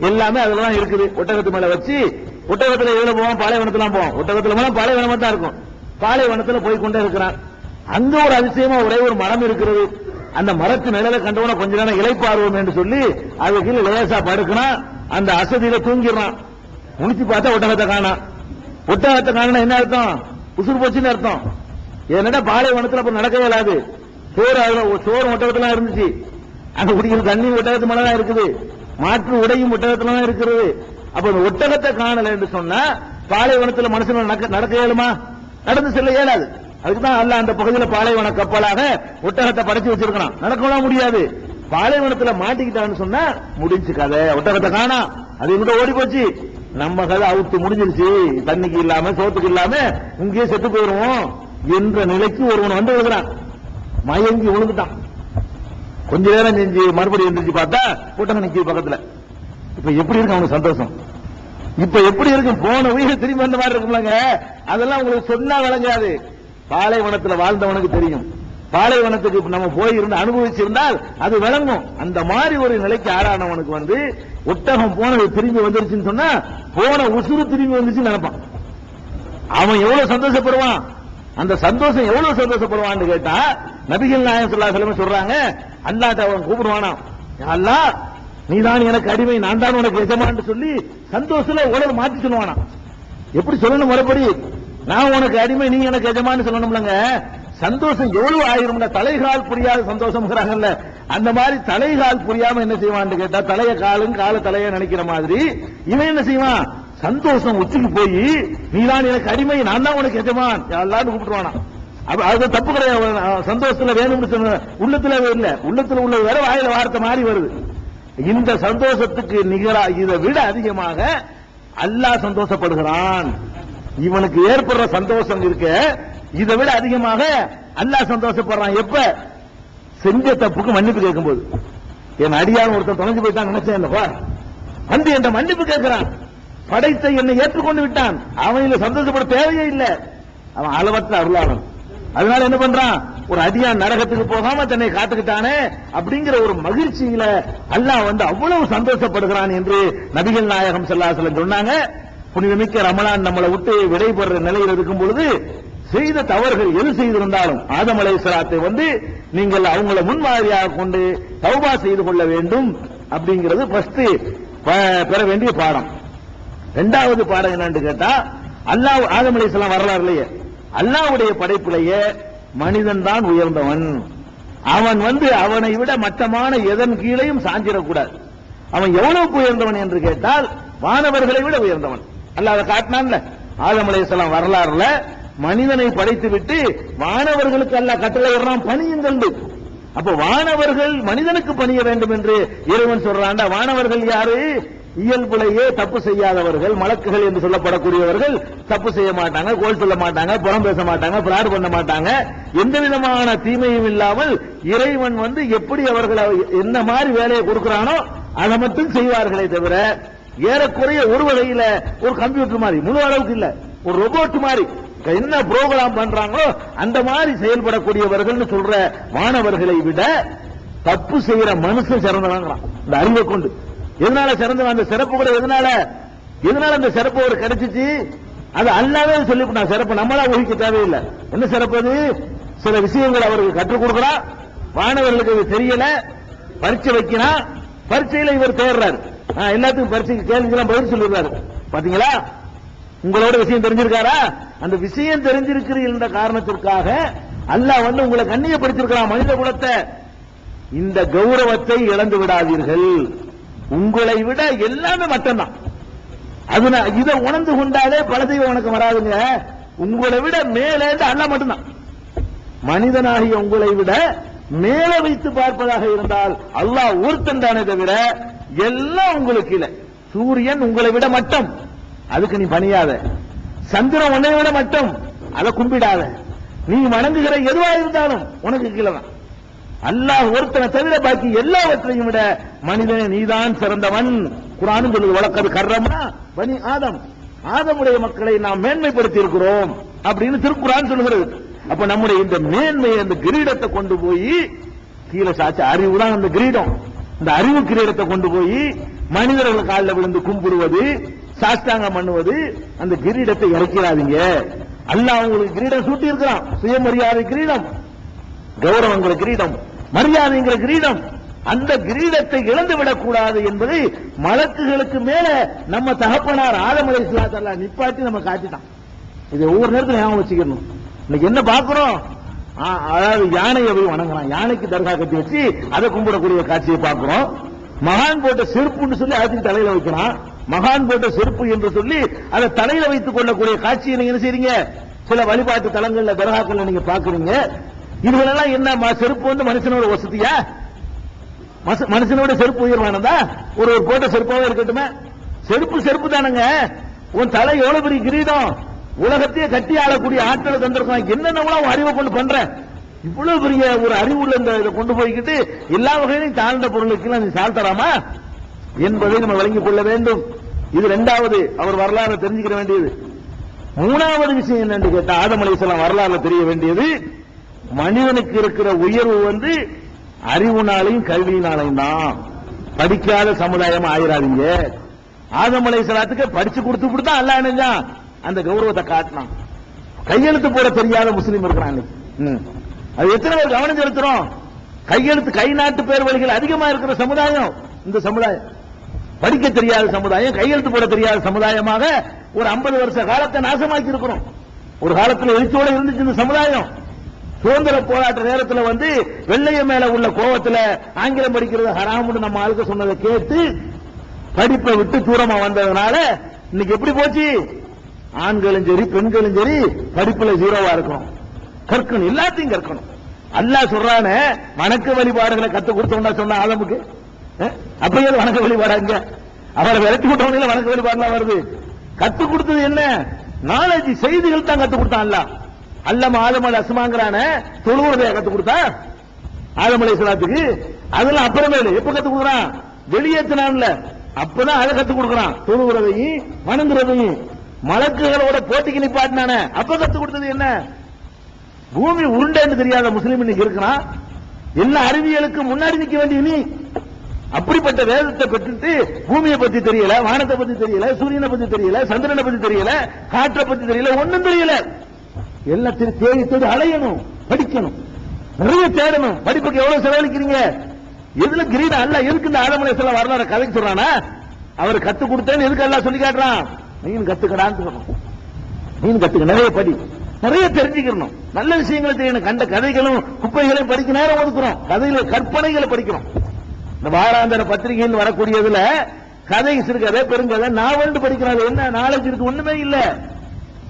எல்லாமே அதுல தான் இருக்குது. ஒட்டகத்து மேல வச்சு ஒட்டகத்துல எதுல போவோம்? பாலைவனத்துல போவோம். ஒட்டகத்துல போனா பாலைவனமா தான் இருக்கும். பாலைவனத்துல போய் கொண்டே இருக்கிறான் அங்க ஒரு அதிசயமா ஒரே ஒரு மரம் இருக்கிறது. அந்த மரத்து நிழலை கண்டவன கொஞ்ச நேரம் இலைப்பாருவோம் என்று சொல்லி அது கீழே லேசா படுக்கணும் அந்த அசதியில தூங்கிடுறான். முடிச்சு பார்த்தா ஒட்டகத்தை காணாம் ஒட்டகத்தை காணா என்ன அர்த்தம்? உசுறு போச்சுன்னு அர்த்தம். என்னடா பாலைவனத்துல அப்ப நடக்கவே இல்லாது. சோறு சோறு ஒட்டகத்தெல்லாம் இருந்துச்சு. அங்க குடிக்கிற தண்ணி ஒட்டகத்து மேலதான் இருக்குது. மாற்று உடையும் ஒட்டகத்துல தான் இருக்கிறது. அப்ப அந்த ஒட்டகத்தை காணல என்று சொன்னா பாலைவனத்தில் மனுஷன் நடக்க நடக்க இயலுமா? நடந்து செல்ல இயலாது. அதுக்கு தான் அல்ல அந்த பகுதியில் பாலைவன கப்பலாக ஒட்டகத்தை படைச்சு வச்சிருக்கணும் நடக்கலாம் முடியாது. பாலைவனத்துல மாட்டிக்கிட்டான்னு சொன்னா முடிஞ்சு கதை. ஒட்டகத்தை காணா. அது எங்கிட்ட ஓடி போச்சு. நம்ம கதை அவுத்து முடிஞ்சிருச்சு. தண்ணிக்கு இல்லாம சோத்துக்கு இல்லாம இங்கேயே செத்து போயிருவோம் என்ற நிலைக்கு ஒருவன் வந்து விழுகிறான். மயங்கி விழுந்துட்டான். கொஞ்ச நேரம் செஞ்சு மறுபடியும் எந்திரிச்சு பார்த்தா கூட்டம் நிக்குது பக்கத்துல. இப்ப எப்படி இருக்கு அவனுக்கு சந்தோஷம்? இப்ப எப்படி இருக்கும் போன உயிர் திரும்பி வந்த மாதிரி இருக்கும்லங்க. அதெல்லாம் உங்களுக்கு சொன்னா விளங்காது. பாலைவனத்துல வாழ்ந்தவனுக்கு தெரியும். பாலைவனத்துக்கு இப்ப நம்ம போயிருந்து அனுபவிச்சிருந்தால் அது விளங்கும். அந்த மாதிரி ஒரு நிலைக்கு ஆறானவனுக்கு வந்து ஒட்டகம் போனது திரும்பி வந்துருச்சுன்னு சொன்னா போன உசுறு திரும்பி வந்துச்சுன்னு நினைப்பான். அவன் எவ்வளவு சந்தோஷப்படுவான்? அந்த சந்தோஷம் எவ்வளவு சந்தோஷப்படுவான்னு கேட்டா நபிகள் நாயகம் சொல்லா செலவு சொல்றாங்க அல்லாஹ்ட்ட அவன் கூப்பிடுவானா அல்லா நீதான் எனக்கு அடிமை நான் தான் உனக்கு எஜமான்னு சொல்லி சந்தோஷத்துல உலக மாத்தி சொல்லுவானா? எப்படி சொல்லணும் மறுபடி? நான் உனக்கு அடிமை நீ எனக்கு எஜமான்னு சொல்லணும்லங்க. சந்தோஷம் எவ்வளவு ஆயிரும்ல? தலைகால் புரியாத சந்தோஷம்ங்கிறாங்கல்ல. அந்த மாதிரி தலைகால் புரியாம என்ன செய்வான்னு கேட்டா தலைய காலும் கால தலைய நினைக்கிற மாதிரி இவன் என்ன செய்வான்? சந்தோஷம் உச்சிக்கு போய் நீதான் எனக்கு அடிமை நான் தான் உனக்கு எஜமான். எல்லாரும் கூப்பிட்டுருவானா. அது தப்பு கிடையாது. சந்தோஷத்துல வேணும்னு சொன்ன உள்ளத்துல இல்ல. உள்ளத்துல உள்ள வேற வாயில வார்த்தை மாறி வருது. இந்த சந்தோஷத்துக்கு நிகரா இதை விட அதிகமாக அல்லாஹ் சந்தோஷப்படுகிறான். இவனுக்கு ஏற்படுற சந்தோஷம் இருக்க இதை விட அதிகமாக அல்லாஹ் சந்தோஷப்படுறான். எப்ப? செஞ்ச தப்புக்கு மன்னிப்பு கேட்கும்போது. என் அடியான் ஒருத்தன் தொலைஞ்சு போயிட்டான் நினைச்சேன் இல்லப்பா. வந்து என்ற மன்னிப்பு கேட்கிறான். படைத்த என்னை ஏற்றுக்கொண்டு விட்டான். அவன் இதுல சந்தோஷப்பட தேவையே இல்லை. அவன் அளவற்ற அருளாளன். அதனால என்ன பண்றான்? ஒரு அடியான் நரகத்துக்கு போகாம தன்னை காத்துக்கிட்டானே அப்படிங்கிற ஒரு மகிழ்ச்சியில அல்லாஹ் வந்து அவ்வளவு சந்தோஷப்படுகிறான் என்று நபிகள் நாயகம் செல்லாசலம் சொன்னாங்க. புனிதமிக்க ரமலான் நம்மளை விட்டு விடைபெற நிலையில் இருக்கும் பொழுது செய்த தவறுகள் எது செய்திருந்தாலும் ஆதம் சராத்தை வந்து நீங்கள் அவங்கள முன்மாதிரியாக கொண்டு தௌபா செய்து கொள்ள வேண்டும் அப்படிங்கிறது ஃபர்ஸ்ட் பெற வேண்டிய பாடம். ரெண்டாவது பாடம் என்னன்னு கேட்டா அல்லாஹ் ஆதம் அலைஹிஸ்ஸலாம் வரலாறுலயே அல்லாஹ்வுடைய படைப்பிலேயே மனிதன் தான் உயர்ந்தவன். அவன் வந்து அவனை விட மட்டமான எதன் கீழையும் சாஞ்சிடக்கூடாது. அவன் எவ்வளவு உயர்ந்தவன் என்று கேட்டால் வானவர்களை விட உயர்ந்தவன். அல்லாத அதை காட்டினான்ல. ஆதம் அலைஹிஸ்ஸலாம் வரலாறுல மனிதனை படைத்து விட்டு வானவர்களுக்கு அல்ல கட்டளை வர்றான் பணியுங்கள் அப்ப வானவர்கள் மனிதனுக்கு பணிய வேண்டும் என்று இறைவன் சொல்றான்டா வானவர்கள் யாரு? இயல்புலையே தப்பு செய்யாதவர்கள் மலக்குகள் என்று சொல்லப்படக்கூடியவர்கள் தப்பு செய்ய மாட்டாங்க கோல் சொல்ல மாட்டாங்க புறம் பேச மாட்டாங்க பிராடு பண்ண மாட்டாங்க. எந்த விதமான தீமையும் இல்லாமல் இறைவன் வந்து எப்படி அவர்கள் என்ன மாதிரி வேலையை கொடுக்கிறானோ அதை மட்டும் செய்வார்களே தவிர ஏறக்குறைய ஒரு வகையில ஒரு கம்ப்யூட்டர் மாதிரி முழு அளவுக்கு இல்ல ஒரு ரோபோட் மாதிரி. என்ன புரோகிராம் பண்றாங்களோ அந்த மாதிரி செயல்படக்கூடியவர்கள் சொல்ற மாணவர்களை விட தப்பு செய்யற மனுஷன் சிறந்தவங்கிறான் இந்த அறிவை கொண்டு. எதனால சிறந்த அந்த சிறப்பு கூட எதனால? எதனால அந்த சிறப்பு ஒரு கிடைச்சிச்சு? அது அல்லாவே சொல்லிவிட்டான் சிறப்பு. நம்மளா ஊகிக்க தேவையில்லை. என்ன சிறப்பு அது? சில விஷயங்கள் அவருக்கு கற்றுக் கொடுக்கிறான் மாணவர்களுக்கு இது தெரியல. பரீட்சை வைக்கிறான் பரீட்சையில இவர் தேர்றாரு. எல்லாத்துக்கும் பரீட்சைக்கு கேள்விக்கெல்லாம் பதில் சொல்லிடுறாரு. பாத்தீங்களா? உங்களோட விஷயம் தெரிஞ்சிருக்காரா? அந்த விஷயம் தெரிஞ்சிருக்கிறீர்கள் காரணத்திற்காக அல்லாஹ் வந்து உங்களை கண்ணியப்படுத்திருக்கிறான் மனித குலத்தை. இந்த கௌரவத்தை இழந்து விடாதீர்கள். உங்களை விட எல்லாமே மட்டும்தான். அது இதை உணர்ந்து கொண்டாலே பல தெய்வம் உனக்கு வராதுங்க. உங்களை விட மேலே அண்ணா மட்டும்தான். மனிதனாகிய உங்களை விட மேல வைத்து பார்ப்பதாக இருந்தால் அல்லாஹ் ஒருத்தன் தானே தவிர எல்லாம் உங்களுக்கு இல்லை. சூரியன் உங்களை விட மட்டும். அதுக்கு நீ பணியாத. சந்திரன் உன்னை விட மட்டும். அதை கும்பிடாத. நீ வணங்குகிற எதுவா இருந்தாலும் உனக்கு கீழே தான். அல்லாஹ் ஒருத்தனை தவிர பாக்கி எல்லாவற்றையும் விட மனிதன் நீதான் சிறந்தவன். குரானும் சொல்லுது வழக்கது கர்றம்னா பனி ஆதம். ஆதமுடைய மக்களை நாம் மேன்மைப்படுத்தி இருக்கிறோம் அப்படின்னு திருக்குறான் சொல்லுகிறது. அப்ப நம்முடைய இந்த மேன்மையை அந்த கிரீடத்தை கொண்டு போய் கீழே சாச்ச அறிவு தான் அந்த கிரீடம். இந்த அறிவு கிரீடத்தை கொண்டு போய் மனிதர்கள் காலில் விழுந்து கும்பிடுவது சாஷ்டாங்கம் பண்ணுவது அந்த கிரீடத்தை இறக்கிறாதீங்க. அல்லாஹ் அவங்களுக்கு கிரீடம் சூட்டி இருக்கிறான் சுயமரியாதை கிரீடம். கௌரவங்கிற கிரீடம். மரியாதைங்கிற கிரீடம். அந்த கிரீடத்தை இழந்து விடக்கூடாது என்பது மலக்குகளுக்கு மேல நம்ம தகப்பனார் ஆதம் அலை இஸ்லாத்தல்லா நிப்பாட்டி நம்ம காட்டிட்டான். இதை ஒவ்வொரு நேரத்தில் ஞாபகம் வச்சுக்கணும். இன்னைக்கு என்ன பாக்குறோம் அதாவது யானையை போய் வணங்குறான். யானைக்கு தர்கா கட்டி வச்சு அதை கும்பிடக்கூடிய காட்சியை பார்க்கிறோம். மகான் போட்ட செருப்புன்னு சொல்லி அதுக்கு தலையில வைக்கிறான். மகான் போட்ட செருப்பு என்று சொல்லி அதை தலையில வைத்துக் கொள்ளக்கூடிய காட்சியை நீங்க என்ன செய்றீங்க? சில வழிபாட்டு தலங்கள்ல தர்காக்கள்ல நீங்க பாக்குறீங்க இதுகளெல்லாம் என்ன செருப்பு வந்து மனுஷனோட வசதியா? மச- மனுஷனோட செருப்பு உயர்வானதா? ஒரு ஒரு போட்ட செருப்பாவே இருக்கட்டுமே. செருப்பு செருப்பு தானுங்க. உன் தலை எவ்வளவு பெரிய கிரீடம்? உலகத்தையே கட்டி ஆளக்கூடிய ஆற்றலை தந்திருக்கான். என்னென்ன அறிவை கொண்டு பண்ற? இவ்வளவு பெரிய ஒரு அறிவுள்ள இந்த இதை கொண்டு போய்கிட்டு எல்லா வகையிலும் தாழ்ந்த பொருளுக்கு நீ சாழ்த்தராமா என்பதை நம்ம விளங்கிக் கொள்ள வேண்டும். இது ரெண்டாவது அவர் வரலாறு தெரிஞ்சுக்கிற வேண்டியது. மூணாவது விஷயம் என்னன்னு கேட்டா ஆதமலை அலைஹிஸ்ஸலாம் வரலாறு தெரிய வேண்டியது மனிதனுக்கு இருக்கிற உயர்வு வந்து அறிவுனாலையும் கல்வியினாலையும் தான். படிக்காத சமுதாயம் ஆயிராதீங்க. ஆதமலை சலாத்துக்கு படிச்சு கொடுத்து கொடுத்தா அல்ல நினைஞ்சான் அந்த கௌரவத்தை காட்டினான். கையெழுத்து போட தெரியாத முஸ்லீம் இருக்கிறான் ம். அது எத்தனை பேர் கவனம் செலுத்துறோம்? கையெழுத்து கை நாட்டு பேர் வழிகள் அதிகமா இருக்கிற சமுதாயம் இந்த சமுதாயம். படிக்க தெரியாத சமுதாயம் கையெழுத்து போட தெரியாத சமுதாயமாக ஒரு 50 வருஷ காலத்தை நாசமாக்கி இருக்கிறோம் ஒரு காலத்தில் எழுச்சியோட இருந்துச்சு இந்த சமுதாயம். சுதந்திர போராட்ட நேரத்தில் வந்து வெள்ளைய மேல உள்ள கோபத்தில் ஆங்கிலம் படிக்கிறது ஹராம்னு நம்ம ஆளுக்கு சொன்னதை கேட்டு படிப்பை விட்டு தூரமா வந்ததுனால இன்னைக்கு எப்படி போச்சு? ஆண்களும் சரி பெண்களும் சரி படிப்புல ஜீரோவா இருக்கணும். கற்கணும் எல்லாத்தையும் கற்கணும். அல்லாஹ் சொல்றான வணக்க வழிபாடுகளை கத்து கொடுத்தோம்னா சொன்ன ஆளமுக்கு அப்படியே வணக்க வழிபாடாங்க அவரை விரட்டி விட்டவங்கள வணக்க வழிபாடுலாம் வருது. கத்து கொடுத்தது என்ன? நாலேஜ் செய்திகள் தான் கத்து கொடுத்தான் அல்லம ஆதமல் அசுமாங்கிறான தொழுவுறதை கத்து கொடுத்தா? ஆதம் சலாத்துக்கு அதெல்லாம் அப்புறமே இல்லை எப்ப கத்து கொடுக்குறான்? வெளியேற்றினான்ல அப்பதான் அதை கத்து கொடுக்குறான். தொழுவுறதையும் வணங்குறதையும். மலக்குகளோட போட்டிக்கு நிப்பாட்டினானே. அப்ப கத்து கொடுத்தது என்ன? பூமி உருண்டைன்னு தெரியாத முஸ்லீம் இன்னைக்கு இருக்கிறான் எல்லா அறிவியலுக்கு முன்னாடி நிக்க வேண்டிய நீ அப்படிப்பட்ட வேதத்தை பெற்றுட்டு பூமியை பத்தி தெரியல வானத்தை பத்தி தெரியல சூரியனை பத்தி தெரியல சந்திரனை பத்தி தெரியல காற்றை பத்தி தெரியல ஒன்னும் தெரியல. எல்லாத்தையும் தேடி தேடி அலையணும் படிக்கணும். நிறைய தேடணும். படிப்புக்கு எவ்வளவு செலவழிக்கிறீங்க? எதுல கிரீடம் அல்ல இருக்கு இந்த ஆதமலை சொல்ல வரலாறு கதைக்கு சொல்றானா? அவர் கத்து கொடுத்தேன்னு எதுக்கு எல்லாம் சொல்லி காட்டுறான்? நீயும் கத்துக்கடான்னு சொல்லணும். நீயும் கத்துக்க நிறைய படி. நிறைய தெரிஞ்சுக்கணும் நல்ல விஷயங்களை தெரியணும் கண்ட கதைகளும் குப்பைகளையும் படிக்க நேரம் ஒதுக்குறோம். கதையில கற்பனைகளை படிக்கிறோம். இந்த வாராந்திர பத்திரிகையில் வரக்கூடியதுல கதை சிறுகதை பெருங்கதை நாவல்னு படிக்கிறாங்க என்ன? நாலேஜ் இருக்கு. ஒண்ணுமே இல்லை.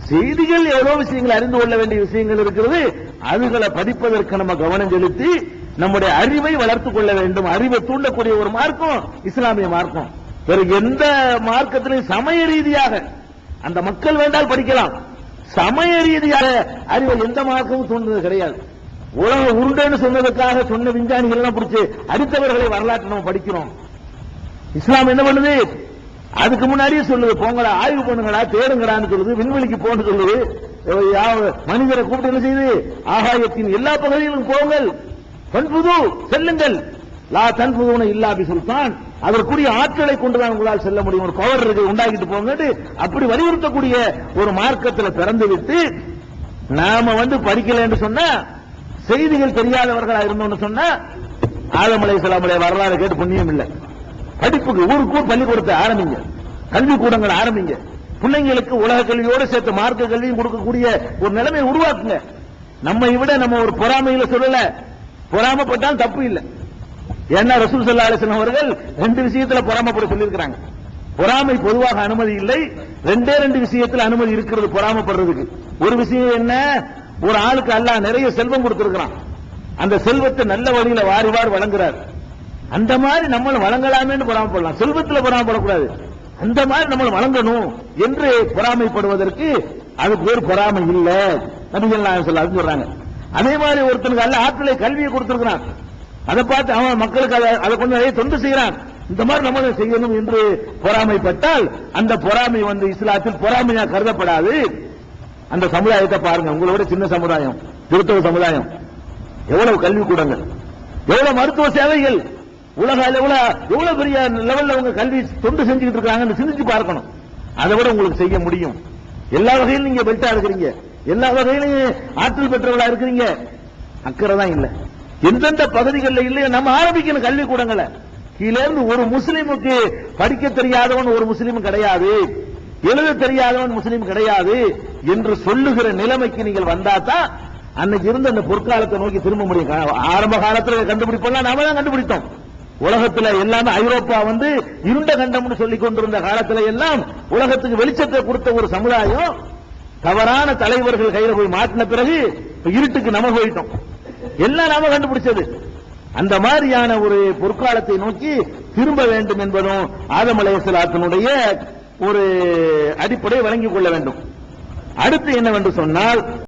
செய்திகள் எவ்வளவு விஷயங்கள் அறிந்து கொள்ள வேண்டிய விஷயங்கள் இருக்கிறது அதுகளை படிப்பதற்கு நம்ம கவனம் செலுத்தி நம்முடைய அறிவை வளர்த்துக் கொள்ள வேண்டும். அறிவை தூண்டக்கூடிய ஒரு மார்க்கம் இஸ்லாமிய மார்க்கம். வேறு எந்த மார்க்கத்திலையும் சமய ரீதியாக அந்த மக்கள் வேண்டால் படிக்கலாம். சமய ரீதியாக அறிவை எந்த மார்க்கமும் தூண்டுறது கிடையாது. உலக உருண்டைன்னு சொன்னதுக்காக சொன்ன விஞ்ஞானிகள் எல்லாம் பிடிச்சி அடித்தவர்களை வரலாற்றை நம்ம படிக்கிறோம். இஸ்லாம் என்ன பண்ணுது? அதுக்கு முன்னாடியே சொல்லுது போங்கடா ஆய்வு பண்ணுங்கடா தேடுங்கடான்னு சொல்லுது விண்வெளிக்கு போன்னு சொல்லுது. மனிதரை கூப்பிட்டு என்ன செய்யுது? ஆகாயத்தின் எல்லா பகுதியிலும் போங்கள். தன்புது செல்லுங்கள். லா தன்புதுன இல்லாபி சுல்தான் அதற்குரிய ஆற்றலை கொண்டுதான் உங்களால் செல்ல முடியும். ஒரு பவர் இருக்கு உண்டாக்கிட்டு போங்கன்னு அப்படி வலியுறுத்தக்கூடிய ஒரு மார்க்கத்தில் பிறந்து விட்டு நாம வந்து படிக்கலைன்னு சொன்னா செய்திகள் தெரியாதவர்களா இருந்தோம்னு சொன்னா ஆலமலை அலைஹிஸ்ஸலாமுடைய வரலாறு கேட்டு புண்ணியம் இல்லை. படிப்புக்கு ஊருக்கு ஊர் பள்ளிக்கூடத்தை ஆரம்பிங்க. கல்விக்கூடங்களை ஆரம்பிங்க. பிள்ளைங்களுக்கு உலக கல்வியோடு சேர்த்து மார்க்க கல்வியும் கொடுக்கக்கூடிய ஒரு நிலைமையை உருவாக்குங்க. நம்ம விட நம்ம ஒரு பொறாமையில சொல்லல. பொறாமப்பட்டாலும் தப்பு இல்லை. ஏன்னா ரசூல் சல்லா அலிசன் அவர்கள் ரெண்டு விஷயத்துல பொறாமப்பட சொல்லியிருக்கிறாங்க. பொறாமை பொதுவாக அனுமதி இல்லை. ரெண்டே ரெண்டு விஷயத்துல அனுமதி இருக்கிறது பொறாமப்படுறதுக்கு. ஒரு விஷயம் என்ன? ஒரு ஆளுக்கு அல்லாஹ் நிறைய செல்வம் கொடுத்திருக்கிறான். அந்த செல்வத்தை நல்ல வழியில வாரி வாரி வழங்குறாரு. அந்த மாதிரி நம்மளை வழங்கலாமேன்னு பொறாமப்படலாம் செல்வத்தில் பொறாமப்படக்கூடாது அந்த மாதிரி நம்மளை வழங்கணும் என்று பொறாமைப்படுவதற்கு அதுக்கு ஒரு பொறாமை இல்ல. நபிகள் நாயகம் சொல்ல சொல்றாங்க. அதே மாதிரி ஒருத்தனுக்கு அல்ல ஆட்களை கல்வியை கொடுத்திருக்கிறான். அதை பார்த்து அவன் மக்களுக்கு அதை அதை கொண்டு நிறைய தொண்டு செய்கிறான். இந்த மாதிரி நம்ம செய்யணும் என்று பொறாமைப்பட்டால் அந்த பொறாமை வந்து இஸ்லாத்தில் பொறாமையா கருதப்படாது. அந்த சமுதாயத்தை பாருங்க. உங்களோட சின்ன சமுதாயம் திருத்தவ சமுதாயம். எவ்வளவு கல்வி கூடங்கள். எவ்வளவு மருத்துவ சேவைகள். உலக அளவுல எவ்வளவு பெரிய லெவல்ல அவங்க கல்வி தொண்டு செஞ்சுக்கிட்டு இருக்காங்கன்னு சிந்திச்சு பார்க்கணும். அதை விட உங்களுக்கு செய்ய முடியும். எல்லா வகையிலும் நீங்க பெல்ட்டா இருக்கிறீங்க. எல்லா வகையிலும் ஆற்றல் பெற்றவர்களா இருக்கிறீங்க. அக்கறை தான் இல்ல. எந்தெந்த பகுதிகளில் இல்லையோ நம்ம ஆரம்பிக்கணும் கல்விக்கூடங்களை. கீழே இருந்து ஒரு முஸ்லீமுக்கு படிக்க தெரியாதவன் ஒரு முஸ்லீம் கிடையாது. எழுத தெரியாதவன் முஸ்லீம் கிடையாது என்று சொல்லுகிற நிலைமைக்கு நீங்கள் வந்தாதான் அன்னைக்கு இருந்த அந்த பொற்காலத்தை நோக்கி திரும்ப முடியும். ஆரம்ப காலத்தில் கண்டுபிடிப்பெல்லாம் நாம தான் கண்டுபிடித்தோம். உலகத்துல எல்லாமே ஐரோப்பா வந்து இருண்ட கண்டம்னு சொல்லிக் கொண்டிருந்த காலத்துல எல்லாம் உலகத்துக்கு வெளிச்சத்தை கொடுத்த ஒரு சமுதாயம் தவறான தலைவர்கள் கையில போய் மாட்டின பிறகு இருட்டுக்கு நம்ம போயிட்டோம். எல்லாம் நாம கண்டுபிடிச்சது? அந்த மாதிரியான ஒரு பொற்காலத்தை நோக்கி திரும்ப வேண்டும் என்பதும் ஆதம் அலைஹிஸ்ஸலாத்தினுடைய ஒரு அடிப்படை வழங்கிக் கொள்ள வேண்டும். அடுத்து என்னவென்று சொன்னால்